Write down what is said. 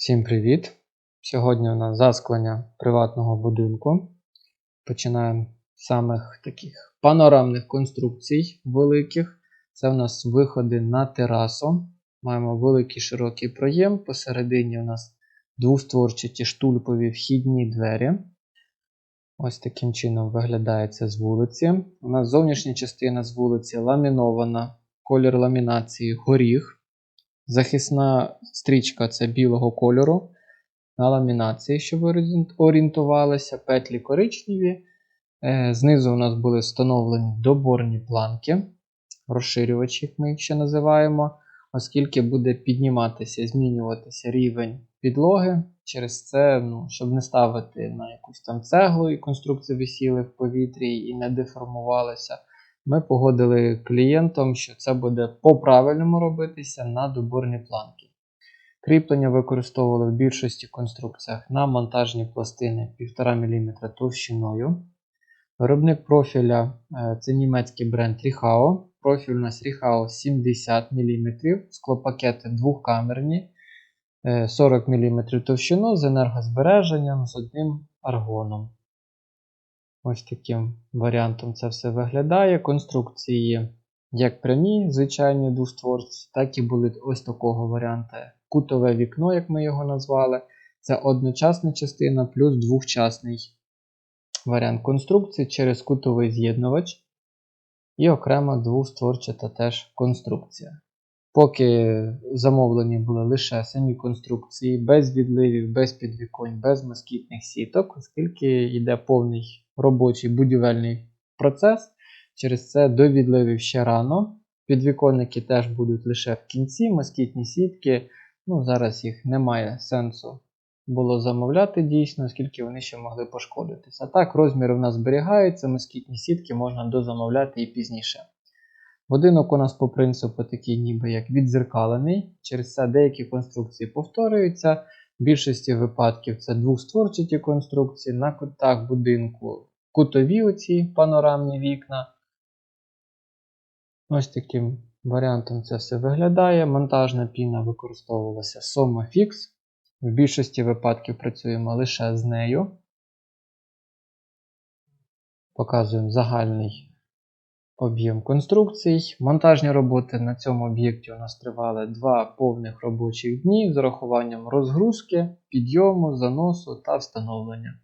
Всім привіт! Сьогодні у нас засклення приватного будинку. Починаємо з самих таких панорамних конструкцій великих. Це у нас виходи на терасу. Маємо великий широкий проєм. Посередині у нас двостворчаті штульпові вхідні двері. Ось таким чином виглядає це з вулиці. У нас зовнішня частина з вулиці ламінована, колір ламінації горіх. Захисна стрічка це білого кольору. На ламінації, щоб орієнтувалися, петлі коричневі. Е, Знизу у нас були встановлені доборні планки, розширювачі, як ми їх ще називаємо, оскільки буде підніматися, змінюватися рівень підлоги. Через це, ну, щоб не ставити на якусь там цеглу і конструкції висіли в повітрі і не деформувалися. Ми погодили клієнтам, що це буде по-правильному робитися на доборні планки. Кріплення використовували в більшості конструкціях на монтажні пластини 1,5 мм товщиною. Виробник профіля е, це німецький бренд Rihao. Профіль у нас Rihao 70 мм, склопакети двохкамерні, 40 мм товщину з енергозбереженням з одним аргоном. Ось таким варіантом це все виглядає. Конструкції як прямі, звичайні двостворці, так і були ось такого варіанту. Кутове вікно, як ми його назвали. Це одночасна частина плюс двохчасний варіант конструкції через кутовий з'єднувач. І окрема двостворчата теж конструкція. Поки замовлені були лише самі конструкції, без відливів, без підвіконь, без москітних сіток, оскільки йде повний робочий будівельний процес. Через це довідливів ще рано. Підвіконники теж будуть лише в кінці, москітні сітки. Ну, Зараз їх немає сенсу було замовляти дійсно, оскільки вони ще могли пошкодитися. Так, розміри в нас зберігаються, москітні сітки можна дозамовляти і пізніше. Будинок у нас по принципу такий ніби як відзеркалений. Через це деякі конструкції повторюються. В більшості випадків це двохстворчаті конструкції. На кутах будинку кутові оці панорамні вікна. Ось таким варіантом це все виглядає. Монтажна піна використовувалася Somafix. В більшості випадків працюємо лише з нею. Показуємо загальний об'єм конструкцій. Монтажні роботи на цьому об'єкті у нас тривали два повних робочих дні з урахуванням розгрузки, підйому, заносу та встановлення.